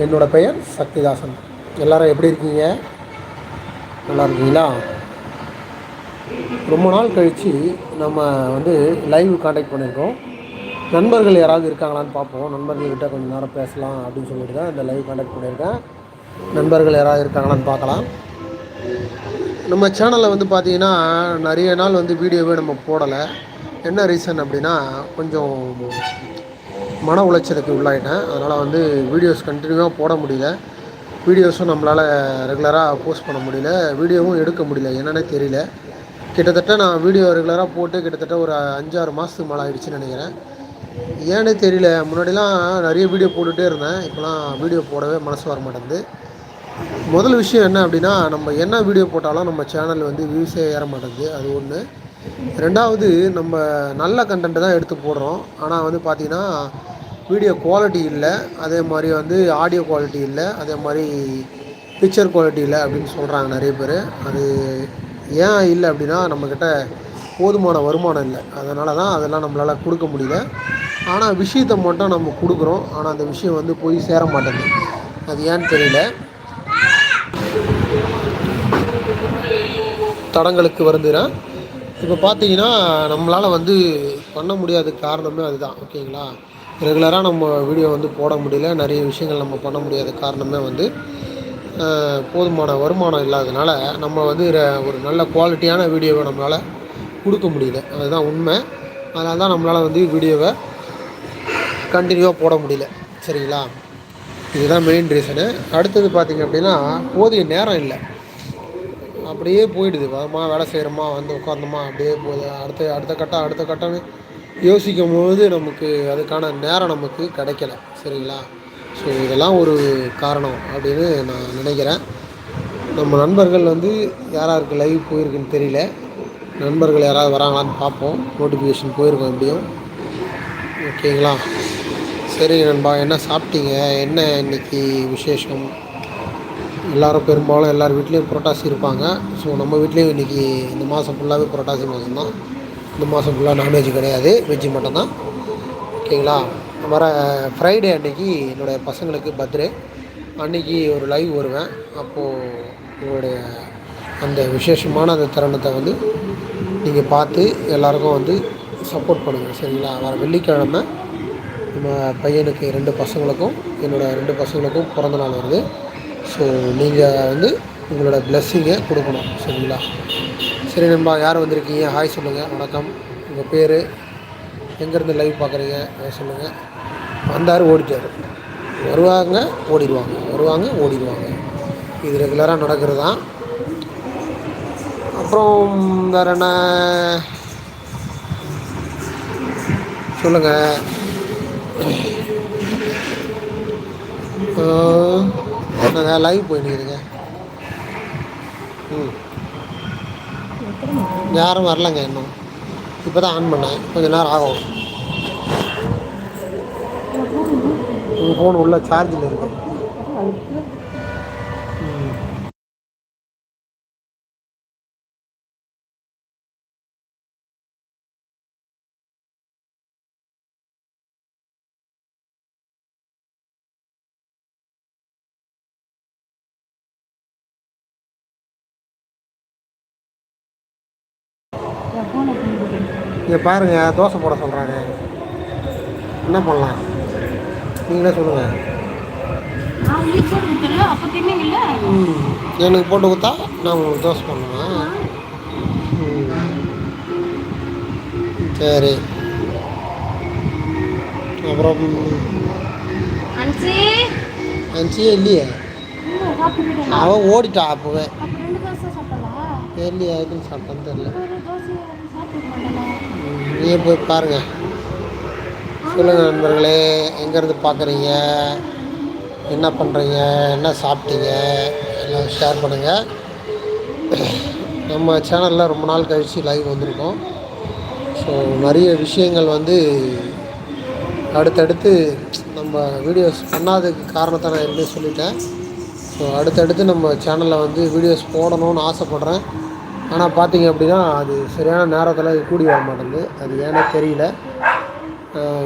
என்னோட பெயர் சக்திதாசன். எல்லோரும் எப்படி இருக்கீங்க? நல்லா இருக்கீங்களா? ரொம்ப நாள் கழித்து நம்ம வந்து லைவ் காண்டாக்ட் பண்ணியிருக்கோம். நண்பர்கள் யாராவது இருக்காங்களான்னு பார்ப்போம். நண்பர்கள்கிட்ட கொஞ்சம் நேரம் பேசலாம் அப்படின்னு சொல்லிட்டு தான் இந்த லைவ் காண்டாக்ட் பண்ணியிருக்கேன். நண்பர்கள் யாராவது இருக்காங்களான்னு பார்க்கலாம். நம்ம சேனலில் வந்து பார்த்திங்கன்னா நிறைய நாள் வந்து வீடியோவே நம்ம போடலை. என்ன ரீசன் அப்படின்னா கொஞ்சம் மன உளைச்சலுக்கு உள்ளாயிட்டேன். அதனால் வந்து வீடியோஸ் கண்டினியூவாக போட முடியல. வீடியோஸும் நம்மளால் ரெகுலராக போஸ்ட் பண்ண முடியல. வீடியோவும் எடுக்க முடியல. என்னென்னே தெரியல. கிட்டத்தட்ட நான் வீடியோ ரெகுலராக போட்டு கிட்டத்தட்ட ஒரு அஞ்சாறு மாதத்துக்கு மேலே ஆகிடுச்சின்னு நினைக்கிறேன். ஏன்னே தெரியல. முன்னாடிலாம் நிறைய வீடியோ போட்டுகிட்டே இருந்தேன். இப்போலாம் வீடியோ போடவே மனசு வர மாட்டேங்குது. முதல் விஷயம் என்ன அப்படின்னா நம்ம என்ன வீடியோ போட்டாலும் நம்ம சேனல் வந்து வியூஸே ஏற மாட்டேங்குது. அது ஒன்று ரெண்டாவது நம்ம நல்ல கண்டென்ட்டு தான் எடுத்து போடுறோம். ஆனால் வந்து பார்த்திங்கன்னா வீடியோ குவாலிட்டி இல்லை அதே மாதிரி வந்து ஆடியோ குவாலிட்டி இல்லை அதே மாதிரி பிக்சர் குவாலிட்டி இல்லை அப்படின்னு சொல்கிறாங்க நிறைய பேர். அது ஏன் இல்லை அப்படின்னா நம்மக்கிட்ட போதுமான வருமானம் இல்லை. அதனால தான் அதெல்லாம் நம்மளால் கொடுக்க முடியல. ஆனால் விஷயத்தை மட்டும் நம்ம கொடுக்குறோம். ஆனால் அந்த விஷயம் வந்து போய் சேர மாட்டேங்குது. அது ஏன்னு தெரியல. தடங்களுக்கு வருதுன்னா இப்போ பார்த்தீங்கன்னா நம்மளால் வந்து பண்ண முடியாத காரணமே அதுதான். ஓகேங்களா? ரெகுலராக நம்ம வீடியோ வந்து போட முடியல. நிறைய விஷயங்கள் நம்ம பண்ண முடியாத காரணமே வந்து போதுமான வருமானம் இல்லாததுனால நம்ம வந்து ஒரு நல்ல குவாலிட்டியான வீடியோவை நம்மளால் கொடுக்க முடியல. அதுதான் உண்மை. அதனால தான் நம்மளால் வந்து வீடியோவை கண்டினியூவாக போட முடியல. சரிங்களா? இதுதான் மெயின் ரீசனு அடுத்தது பார்த்திங்க அப்படின்னா போதிய நேரம் இல்லை. அப்படியே போயிடுது. வரமா வேலை செய்கிறோமா வந்து உட்காந்தோமா அப்படியே போகுது. அடுத்த அடுத்த கட்டம் அடுத்த கட்டம்னு யோசிக்கும் போது நமக்கு அதுக்கான நேரம் நமக்கு கிடைக்கல சரிங்களா? ஸோ இதெல்லாம் ஒரு காரணம் அப்படின்னு நான் நினைக்கிறேன். நம்ம நண்பர்கள் வந்து யாராருக்கு லைவ் போயிருக்குன்னு தெரியல. நண்பர்கள் யாராவது வராங்களான்னு பார்ப்போம். நோட்டிஃபிகேஷன் போயிருக்கோம் எப்படியும். ஓகேங்களா? சரி நண்பா என்ன சாப்பிட்டீங்க? என்ன இன்றைக்கி விசேஷம்? எல்லோரும் பெரும்பாலும் எல்லார் வீட்லேயும் புரட்டாசி இருப்பாங்க. ஸோ நம்ம வீட்லேயும் இன்றைக்கி இந்த மாதம் ஃபுல்லாகவே புரட்டாசி மாதம் தான் இந்த மாதம் ஃபுல்லாக நான்வெஜ் கிடையாது. வெஜ்ஜு மட்டும்தான். ஓகேங்களா? வர ஃப்ரைடே அன்றைக்கி என்னுடைய பசங்களுக்கு பர்த்டே அன்றைக்கி ஒரு லைவ் வருவேன். அப்போது உங்களுடைய அந்த விசேஷமான அந்த தருணத்தை வந்து நீங்கள் பார்த்து எல்லாருக்கும் வந்து சப்போர்ட் பண்ணுங்கள் சரிங்களா? வர வெள்ளிக்கிழமை நம்ம பையனுக்கு ரெண்டு பசங்களுக்கும் என்னோடய ரெண்டு பசங்களுக்கும் பிறந்த நாள் வருது. ஸோ நீங்கள் வந்து உங்களோட பிளெஸ்ஸிங்கை கொடுக்கணும். சரிங்களா? சரி நண்பா யார் வந்திருக்கீங்க? ஹாய் சொல்லுங்கள் வணக்கம். உங்கள் பேர்? எங்கேருந்து லைவ் பார்க்குறீங்க? சொல்லுங்கள் வந்தார் ஓடிட்டார். வருவாங்க ஓடிடுவாங்க. வருவாங்க ஓடிடுவாங்க. இது ரெகுலராக நடக்கிறது தான் அப்புறம் வேறு என்ன? சொல்லுங்கள் நாங்கள் லைவ் போயிட்டுருங்க ம். யாரும் வரலங்க இன்னும். இப்போ தான் ஆன் பண்ணேன். கொஞ்சம் நேரம் ஆகும். உங்கள் ஃபோன் உள்ள சார்ஜில் இருக்கு. இங்கே பாருங்கள் தோசை போட சொல்கிறாங்க என்ன பண்ணலாம் நீங்களே சொல்லுங்கள் எனக்கு போட்டு கொடுத்தா நான் உங்களுக்கு தோசை பண்ணுவேன் சரி. அப்புறம் அஞ்சு இல்லையே? அவன் ஓடிட்டா அப்போவே. தெரியலையா எதுன்னு சாப்பிட்டான்னு தெரியல. நீங்கள் போய் பாருங்கள் சொல்லுங்கள் நண்பர்களே எங்கேருந்து பார்க்குறீங்க? என்ன பண்ணுறீங்க என்ன சாப்பிட்டீங்க? எல்லாம் ஷேர் பண்ணுங்கள் நம்ம சேனலில் ரொம்ப நாள் கழித்து லைவ் வந்திருக்கோம். ஸோ நிறைய விஷயங்கள் வந்து அடுத்தடுத்து நம்ம வீடியோஸ் பண்ணாததுக்கு காரணத்தை நான் எப்படி சொல்லிட்டேன். ஸோ அடுத்தடுத்து நம்ம சேனலில் வந்து வீடியோஸ் போடணும்னு ஆசைப்பட்றேன். ஆனால் பார்த்தீங்க அப்படின்னா அது சரியான நேரத்தில் கூடி வர மாட்டேங்குது. அது ஏன்னா தெரியல.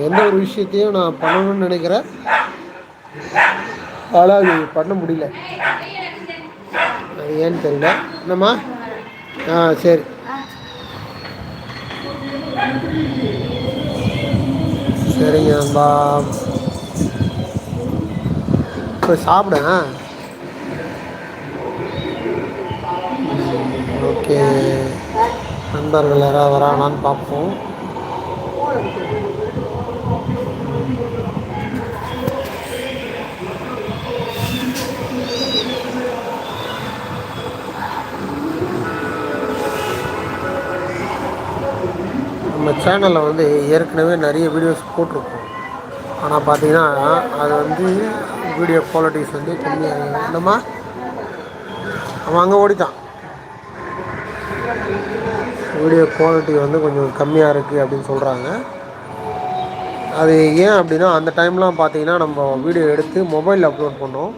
எந்த ஒரு விஷயத்தையும் நான் பண்ணணும்னு நினைக்கிறேன். ஆனால் அது பண்ண முடியல. அது ஏன்னு தெரியல. என்னம்மா? ஆ சரி. சரிங்க நண்பா போய் சாப்பிட ஓகே. நண்பர்கள் யாராவது வரானான்னு பார்ப்போம். நம்ம சேனலில் வந்து ஏற்கனவே நிறைய வீடியோஸ் போட்டிருக்கோம். ஆனால் பார்த்தீங்கன்னா அது வந்து வீடியோ குவாலிட்டிஸ் வந்து கம்மியாக நம்ம அவன் அங்கே ஓடிட்டான். வீடியோ குவாலிட்டி வந்து கொஞ்சம் கம்மியாக இருக்குது அப்படின்னு சொல்கிறாங்க அது ஏன் அப்படின்னா அந்த டைம்லாம் பார்த்தீங்கன்னா நம்ம வீடியோ எடுத்து மொபைலில் அப்லோட் பண்ணோம்.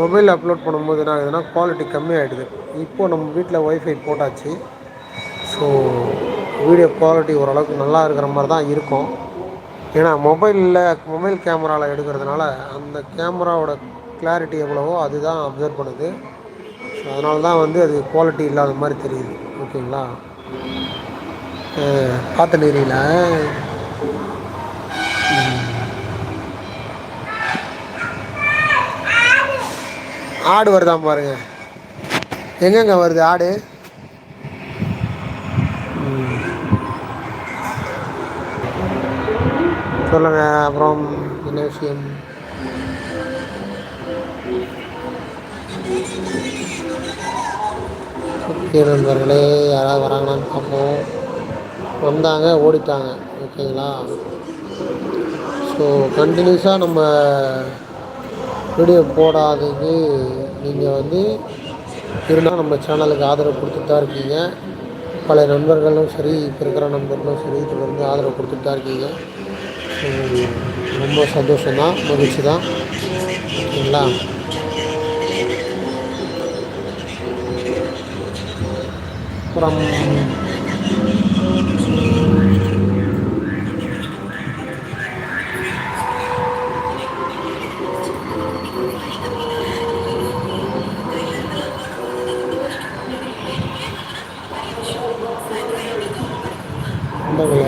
மொபைலில் அப்லோட் பண்ணும்போது என்ன ஆகுதுன்னா குவாலிட்டி கம்மியாகிடுது இப்போது நம்ம வீட்டில் ஒய்ஃபை போட்டாச்சு. ஸோ வீடியோ குவாலிட்டி ஓரளவுக்கு நல்லா இருக்கிற மாதிரி தான் இருக்கும். ஏன்னா மொபைலில் மொபைல் கேமராவில் எடுக்கிறதுனால அந்த கேமராவோட கிளாரிட்டி எவ்வளவோ அதுதான் அப்சர்வ் பண்ணுது. ஸோ அதனால தான் வந்து அது குவாலிட்டி இல்லாத மாதிரி தெரியுது. ஓகேங்களா? பார்த்த நேரில். ஆடு வருதான் பாருங்க. எங்கெங்க வருது ஆடு? சொல்லுங்கள் அப்புறம் என்ன விஷயம்? ஓகே நண்பர்களே யாராவது வராங்களான்னு பார்ப்போம். வந்தாங்க ஓடிட்டாங்க. ஓகேங்களா? ஸோ கண்டினியூஸாக நம்ம வீடியோ போடாதது நீங்கள் வந்து இருந்தால் நம்ம சேனலுக்கு ஆதரவு கொடுத்துட்டு தான் இருக்கீங்க. பழைய நண்பர்களும் சரி இப்போ இருக்கிற நண்பர்களும் சரி தொடர்ந்து ஆதரவு கொடுத்துட்டு தான் இருக்கீங்க. ஸோ ரொம்ப சந்தோஷம்தான் மகிழ்ச்சி தான் ஓகேங்களா? அப்புறம் நண்பர்கள்